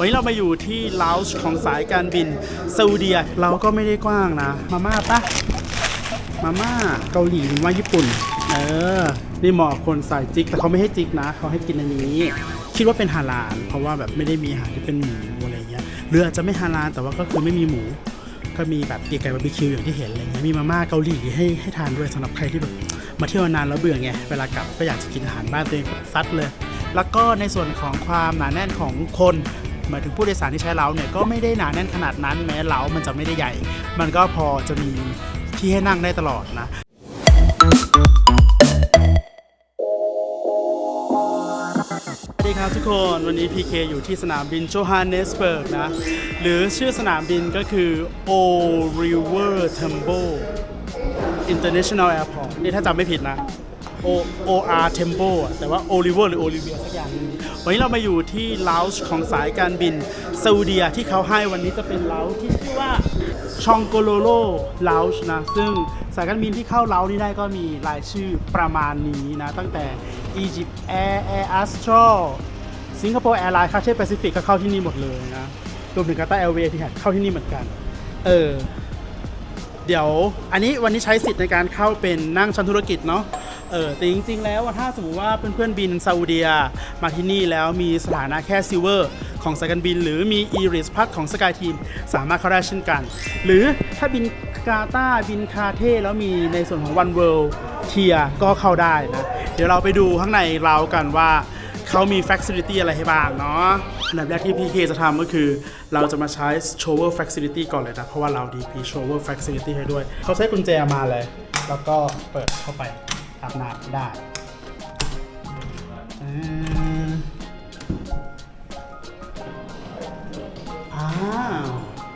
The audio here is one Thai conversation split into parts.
วันนี้เรามาอยู่ที่ลาวช์ของสายการบินซาอุดีเราก็ไม่ได้กว้างนะ มาม่าปะมาม่าเกาหลีหรือว่าญี่ปุ่น เออ นี่เหมาะคนสายจิก แต่เขาไม่ให้จิกนะ เขาให้กินอันนี้ คิดว่าเป็นฮาลาลเพราะว่าแบบไม่ได้มีอาหารที่เป็นหมูอะไรเงี้ยหรืออาจจะไม่ฮาลาลแต่ว่าก็คือไม่มีหมู ก็มีแบบเกี๊ยวไก่บาร์บีคิวอย่างที่เห็นอะไรเงี้ยมีมาม่าเกาหลีให้ให้ทานด้วยสำหรับใครที่แบบมาเที่ยวนานแล้วเบื่อไงเวลากลับก็อยากจะกินอาหารบ้านตัวเองซัดเลย แล้วก็ในส่วนของความหนาแน่นของคน หมายถึงผู้โดยสารที่ใช้เล้าเนี่ยก็ไม่ได้หนาแน่นขนาดนั้นแม้เล้ามันจะไม่ได้ใหญ่ มันก็พอจะมีที่ให้นั่งได้ตลอดนะสวัสดีครับทุกคนวันนี้ PK อยู่ที่สนามบินโจฮันเนสเบิร์กนะ หรือชื่อสนามบินก็คือ O River Tembo International Airport นี่ถ้าจำไม่ผิดนะ O O R Tembo อะแต่ว่า Oliver หรือ Olivia สักอย่างหนึงวันนี้เรามาอยู่ที่ลาวช์ของสายการบินซาอุดีอาที่เขาให้วันนี้จะเป็นลาวที่ชื่อว่าชองโกโลโลลาวช์นะซึ่งสายการบินที่เข้าลาวนี้ได้ก็มีรายชื่อประมาณนี้นะตั้งแต่ Egypt Air Air Astral สิงคโปร์แอร์ไลน์คาเช่แปซิฟิกก็เข้าที่นี่หมดเลยนะรวมถึงกาตาร์แอร์เวย์ที่เข้าที่นี่เหมือนกัน เออเดี๋ยวอันนี้วันนี้ใช้สิทธิ์ในการเข้าเป็นนั่งชั้นธุรกิจเนาะ เออแต่จริง ๆ แล้วถ้าสมมติว่าเพื่อนๆบินซาอุดีอามาที่นี่แล้วมีสถานะแค่ซิลเวอร์ของสายการบิน หรือมีอีริสพัทของสกายทีมสามารถเข้าได้เช่นกัน หรือถ้าบินกาตาบินคาเท่แล้วมีในส่วนของ One World เทียก็เข้าได้นะเดี๋ยวเราไปดูข้างในเรากันว่าเขามี Facility อะไรให้บ้างเนาะอันดับแรกที่ PK จะทำก็คือ เราจะมาใช้ Shower Facility ก่อนเลยนะ เพราะว่าเราดีพี Shower Facility ให้ด้วย เขาใช้กุญแจมาเลย แล้วก็เปิดเข้าไป อาบน้ำได้อ้าว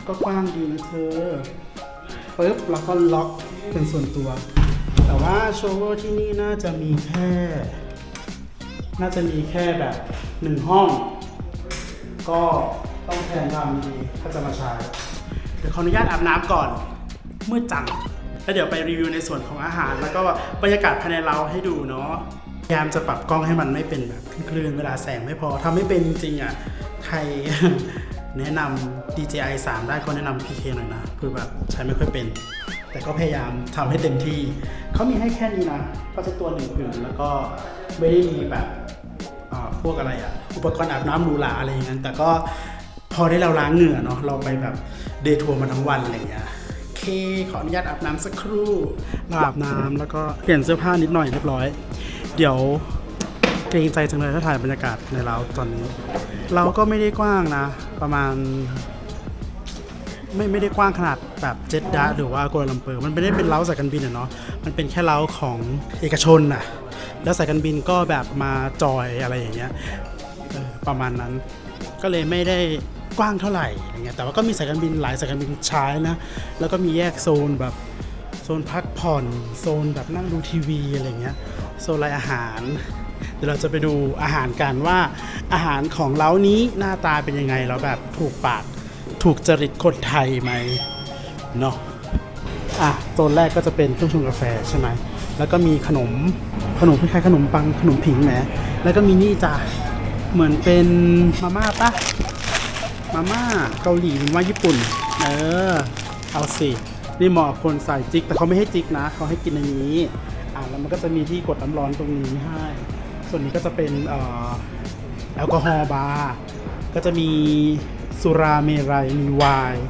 ก็กว้างดีนะเธอปึ๊บแล้วก็ล็อกเป็นส่วนตัว แต่ว่าโชเวอร์ที่นี่น่าจะมีแค่ น่าจะมีแค่แบบหนึ่งห้อง ก็ต้องแทนความดีถ้าจะมาใช้ เดี๋ยวขออนุญาตอาบน้ำก่อนมืดจัง แล้วเดี๋ยวไปรีวิวในส่วนของอาหาร แล้วก็บรรยากาศภายในเราให้ดูเนาะพยายามจะปรับกล้องให้มันไม่เป็นแบบคลื่นเวลาแสงไม่พอทำไม่เป็นจริงอะใครแนะนำ DJI 3 ได้ก็แนะนำ PK หน่อยนะคือแบบใช้ไม่ค่อยเป็น แต่ก็พยายามทำให้เต็มที่ เขามีให้แค่นี้นะก็จะตัวหนึ่งผืนแล้วก็ไม่ได้มีแบบอ่าพวกอะไรอะอุปกรณ์อาบน้ำหรูหราอะไรอย่างนั้น แต่ก็พอได้เราล้างเหงื่อเนาะเราไปแบบเดย์ทัวร์มาทั้งวันอะไรอย่างเงี้ย เค ขออนุญาตอาบน้ำสักครู่เราอาบน้ำแล้วก็เปลี่ยนเสื้อผ้านิดหน่อยเรียบร้อย เดี๋ยวเกรงใจจังเลยถ้าถ่ายบรรยากาศในเราตอนนี้ เราก็ไม่ได้กว้างนะ ประมาณ ไม่ไม่ได้กว้างขนาดแบบเจ็ดดาหรือว่ากัวลาลัมเปอร์มันไม่ได้เป็นเล้าสายการบินอะเนาะมันเป็นแค่เล้าของเอกชนน่ะแล้วสายการบินก็แบบมาจอยอะไรอย่างเงี้ยประมาณนั้นก็เลยไม่ได้ กว้างเท่าไหร่อะไรเงี้ยแต่ว่าก็มีสายการบินหลายสายการบินใช้นะ แล้วก็มีแยกโซนแบบโซนพักผ่อนโซนแบบนั่งดูทีวีอะไรเงี้ยโซนรายอาหาร เดี๋ยวเราจะไปดูอาหารกันว่าอาหารของเล้านี้หน้าตาเป็นยังไงแล้วแบบถูกปากถูกจริตคนไทยไหมเนาะอะโซนแรกก็จะเป็นเครื่องชงกาแฟใช่ไหมแล้วก็มีขนมขนมคล้ายๆขนมปังขนมผิงแหมแล้วก็มีนี่จ้ะเหมือนเป็นมาม่าปะ มาม่าเกาหลีหรือว่าญี่ปุ่น เออ เอาสิ นี่เหมาะคนใส่จิก แต่เขาไม่ให้จิกนะ เขาให้กินอันนี้ อะแล้วมันก็จะมีที่กดน้ำร้อนตรงนี้ให้ ส่วนนี้ก็จะเป็นเอ่อแอลกอฮอล์บาร์ก็จะมีสุราเมรัยมีไวน์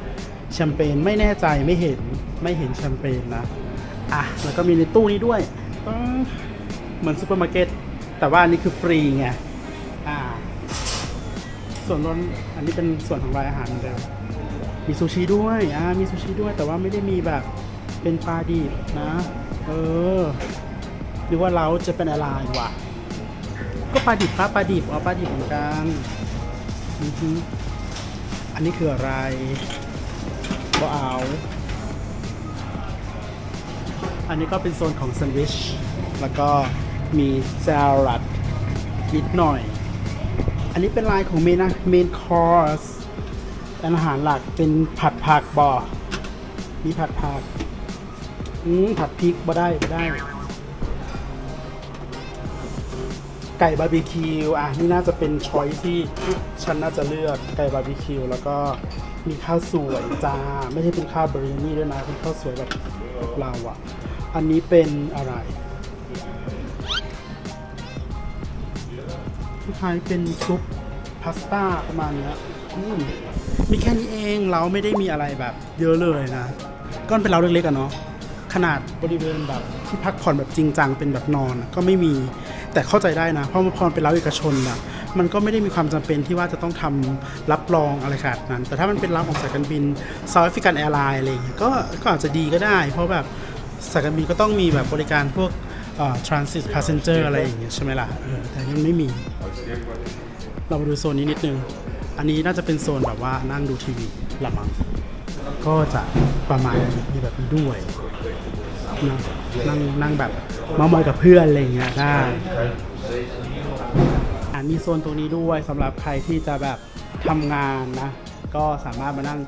แชมเปญไม่แน่ใจไม่เห็นไม่เห็นแชมเปญนะ อะ แล้วก็มีในตู้นี้ด้วย เหมือนซูเปอร์มาร์เก็ตแต่ว่าอันนี้คือฟรีไง ส่วนรนอันนี้เป็นส่วนของรายอาหารเหมือนเดิมมีซูชิด้วยอ่ามีซูชิด้วย แต่ว่าไม่ได้มีแบบเป็นปลาดิบนะ เออหรือว่าเราจะเป็นอะไรวะก็ปลาดิบปลาปลาดิบเอาปลาดิบเหมือนกันอือฮึอันนี้คืออะไรก็เอา อันนี้ก็เป็นโซนของแซนด์วิช แล้วก็มีสลัดนิดหน่อย อันนี้เป็นลายของเมนเมนคอร์สอาหารหลักเป็นผัดผักบอมีผัดผักอืมผัดพริกบ่ได้บ่ได้ ไก่บาร์บีคิวอะนี่น่าจะเป็นช้อยที่ฉันน่าจะเลือกไก่บาร์บีคิวแล้วก็มีข้าวสวยจ้า ไม่ใช่เป็นข้าวบรินี่ด้วยนะเป็นข้าวสวยแบบเราอะ อันนี้เป็นอะไร คล้ายๆเป็นซุปพาสต้าประมาณเนี้ยอืมมีแค่นี้เองเราไม่ได้มีอะไรแบบ เยอะเลยนะก็เป็นเราเล็กๆอะเนาะขนาดบริเวณแบบที่พักผ่อนแบบจริงจังเป็นแบบนอนก็ไม่มีแต่เข้าใจได้นะ เพราะมันพอนเป็นร้านเอกชนอะมันก็ไม่ได้มีความจำเป็นที่ว่าจะต้องทำรับรองอะไรขนาดนั้น แต่ถ้ามันเป็นร้านของสายการบิน South African Airlines อะไรอย่างเงี้ยก็ก็อาจจะดีก็ได้ เพราะแบบสายการบินก็ต้องมีแบบบริการพวก transit passenger อะไรอย่างเงี้ยใช่ไหมล่ะแต่อันนี่มันไม่มี เรามาดูโซนนี้นิดนึง อันนี้น่าจะเป็นโซนแบบว่านั่งดูทีวีละมั้งก็จะประมาณนี้มีแบบนี้ด้วยนะนั่งนั่งแบบมามอยกับเพื่อนอะไรเงี้ยได้อ่ามีโซนตรงนี้ด้วยสำหรับใครที่จะแบบทำงานนะ ก็สามารถมานั่ง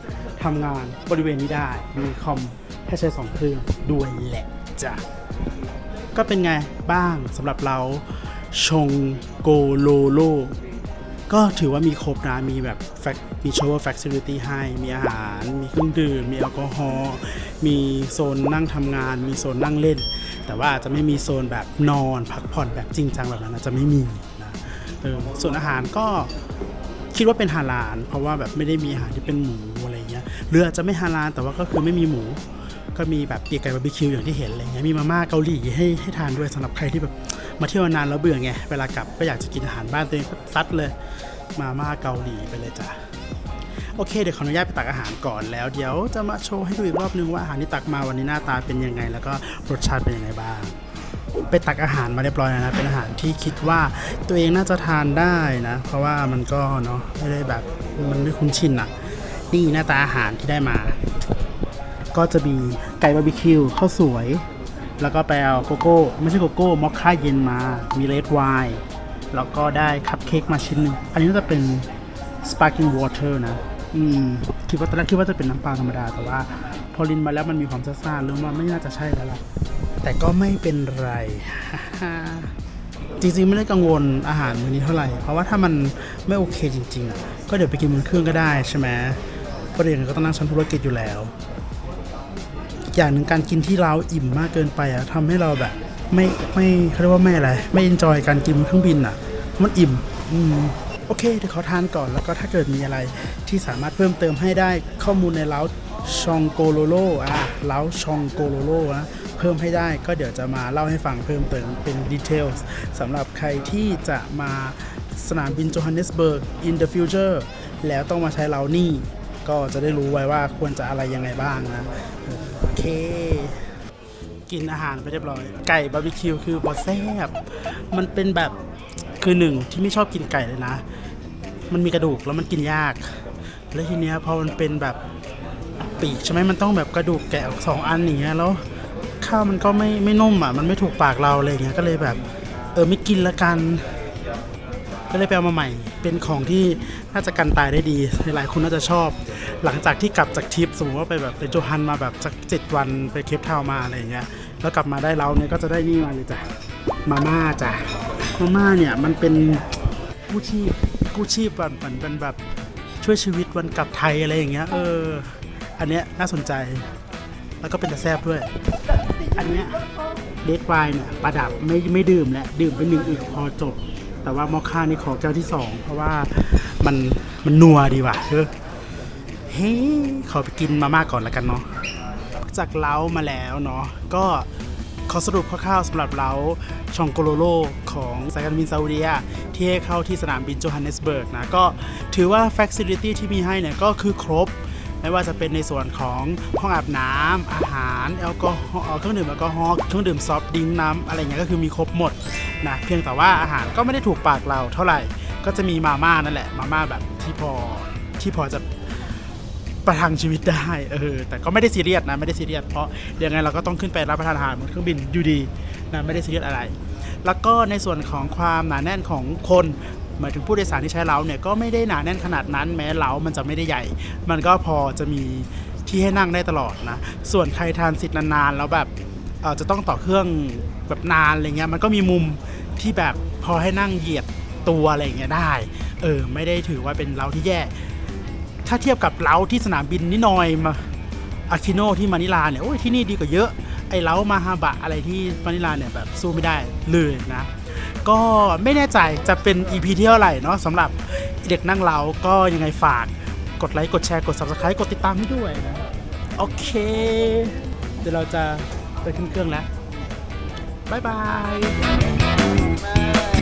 ทำงานบริเวณนี้ได้ มีคอมให้ใช้สองเครื่องด้วยแหละจ้ะ ก็เป็นไงบ้างสำหรับเราชงโกโลโลก็ถือว่ามีครบนะมีแบบมี shower facility ให้ มีอาหาร มีเครื่องดื่ม มีแอลกอฮอล์ มีโซนนั่งทำงาน มีโซนนั่งเล่น แต่ว่าจะไม่มีโซนแบบนอนพักผ่อนแบบจริงจังแบบนั้นอาจจะไม่มีนะเออส่วนอาหารก็คิดว่าเป็นฮาลาลเพราะว่าแบบไม่ได้มีอาหารที่เป็นหมูอะไรเงี้ยหรืออาจจะไม่ฮาลาลแต่ว่าก็คือไม่มีหมู ก็มีแบบปีกไก่บาร์บีคิวอย่างที่เห็นอะไรเงี้ยมีมาม่าเกาหลีให้ให้ทานด้วยสำหรับใครที่แบบมาเที่ยวนานแล้วเบื่อไงเวลากลับก็อยากจะกินอาหารบ้านตัวเองซัดเลย มาม่าเกาหลีไปเลยจ้ะโอเคเดี๋ยวขออนุญาตไปตักอาหารก่อนแล้วเดี๋ยวจะมาโชว์ให้ดูอีกรอบนึงว่าอาหารที่ตักมาวันนี้หน้าตาเป็นยังไง แล้วก็รสชาติเป็นยังไงบ้างไปตักอาหารมาเรียบร้อยแล้วนะเป็นอาหารที่คิดว่าตัวเองน่าจะทานได้นะ เพราะว่ามันก็เนาะไม่ได้แบบมันไม่คุ้นชินอะนี่หน้าตาอาหารที่ได้มา ก็จะมีไก่บาร์บีคิวข้าวสวย แล้วก็ไปเอาโกโก้ ไม่ใช่โกโก้มอคค่าเย็นมา มีเลดไวน์แล้วก็ได้คัพเค้กมาชิ้นหนึง อันนี้น่าจะเป็น sparkling water นะ อืม คิดว่าตอนแรกคิดว่าจะเป็นน้ำปลาธรรมดา แต่ว่าพอลินมาแล้วมันมีความซ่าๆเริ่มว่าไม่น่าจะใช่แล้วล่ะ แต่ก็ไม่เป็นไร จริงๆ ไม่ได้กังวลอาหารมื้อนี้เท่าไหร่ เพราะว่าถ้ามันไม่โอเคจริงๆอะ ก็เดี๋ยวไปกินบนเครื่องก็ได้ใช่ไหมเพราะเดี๋ยวก็ต้องนั่งชั้นธุรกิจอยู่แล้ว อย่างหนึ่งการกินที่เราอิ่มมากเกินไปอะทำให้เราแบบ ไม่ไม่เขาเรียกว่าไม่อะไร ไม่เอนจอยการกินบนเครื่องบินอะมันอิ่ม อืมโอเคเดี๋ยวขอทานก่อนแล้วก็ถ้าเกิดมีอะไรที่สามารถเพิ่มเติมให้ได้ข้อมูลในเล้าชองโกโลโลอะเล้าชองโกโลโลนะเพิ่มให้ได้ก็เดี๋ยวจะมาเล่าให้ฟังเพิ่มเติมเป็นดีเทลสำหรับใครที่จะมาสนามบินโจฮันเนสเบิร์ก in the future แล้วต้องมาใช้เล้านี่ ก็จะได้รู้ไว้ว่าควรจะอะไรยังไงบ้างนะ โอเค กินอาหารไปเรียบร้อย ไก่บาร์บีคิวคือบอแซบมันเป็นแบบคือหนึ่งที่ไม่ชอบกินไก่เลยนะ มันมีกระดูกแล้วมันกินยาก แล้วทีเนี้ยพอมันเป็นแบบปีกใช่ไหมมันต้องแบบกระดูกแกะสองอันอย่างเงี้ยแล้วข้าวมันก็ไม่ไม่นุ่มอะมันไม่ถูกปากเราอะไรอย่างเงี้ยก็เลยแบบ เออไม่กินละกัน ก็เลยไปเอามาใหม่ เป็นของที่น่าจะกันตายได้ดี หลายคนน่าจะชอบ หลังจากที่กลับจากทริปสมมติว่าไปแบบไปโจฮันมาแบบสักเจ็ดวันไปเคปทาวมาอะไรอย่างเงี้ยแล้วกลับมาได้เราเนี่ยก็จะได้นี่มาเลยจ้ะมาม่าจ้ะมาม่าเนี่ยมันเป็นกู้ชีพกู้ชีพแบบเหมือนเป็นแบบช่วยชีวิตวันกลับไทยอะไรอย่างเงี้ยเอออันเนี้ยน่าสนใจ แล้วก็เป็นต่แซ่บด้วย อันเนี้ยเดดไวน์เนี่ยประดับไม่ไม่ดื่มแล้วดื่มไปหนึ่งอึกพอจบ แต่ว่ามอคค่านี่ขอแก้วที่สองเพราะว่ามันมันนัวดีว่ะเออเฮ้ขอไปกินมาม่าก่อนละกันเนาะจากเล้ามาแล้วเนาะก็ขอสรุปคร่าวๆสำหรับเล้าชองโกโลโลของสายการบินซาอุดิอาที่ให้เข้าที่สนามบินโจฮันเนสเบิร์กนะ ก็ถือว่าแฟ a ซิลิตี้ที่มีให้เนี่ยก็คือครบ ไม่ว่าจะเป็นในส่วนของห้องอาบน้ำอาหารแอลกอฮอล์เครื่องดื่มแอลกอฮอล์เครื่องดื่มซอฟต์ดริงน้ำอะไรเงี้ยก็คือมีครบหมด นะเพียงแต่ว่าอาหารก็ไม่ได้ถูกปากเราเท่าไหร่ ก็จะมีมาม่านั่นแหละมาม่าแบบที่พอที่พอจะประทังชีวิตได้เออแต่ก็ไม่ได้ซีเรียสนะไม่ได้ซีเรียสเพราะยังไงเราก็ต้องขึ้นไปรับประทานอาหารบนเครื่องบินอยู่ดีนะไม่ได้ซีเรียสอะไร แล้วก็ในส่วนของความหนาแน่นของคนหมายถึงผู้โดยสารที่ใช้เล้าเนี่ยก็ไม่ได้หนาแน่นขนาดนั้นแม้เล้ามันจะไม่ได้ใหญ่ มันก็พอจะมีที่ให้นั่งได้ตลอดนะส่วนใครทานสิทธิ์นานๆแล้วแบบ จะต้องต่อเครื่องแบบนานอะไรเงี้ยมันก็มีมุมที่แบบพอให้นั่งเหยียดตัวอะไรเงี้ยได้เออไม่ได้ถือว่าเป็นเล้าที่แย่ ถ้าเทียบกับเล้าที่สนามบินนิดหน่อยมาอาคิโนที่มะนิลาเนี่ยโอ้ยที่นี่ดีกว่าเยอะไอ้เล้ามาฮาบะอะไรที่มะนิลาเนี่ยแบบสู้ไม่ได้เลยนะ ก็ไม่แน่ใจจะเป็น EP ที่เท่าไหร่เนาะสำหรับเด็กนั่งเล้าก็ยังไงฝากกดไลค์กดแชร์กด Subscribe กดติดตามให้ด้วยนะ โอเค เดี๋ยวเราจะ ไปขึ้นเครื่องแล้ว บ๊ายบาย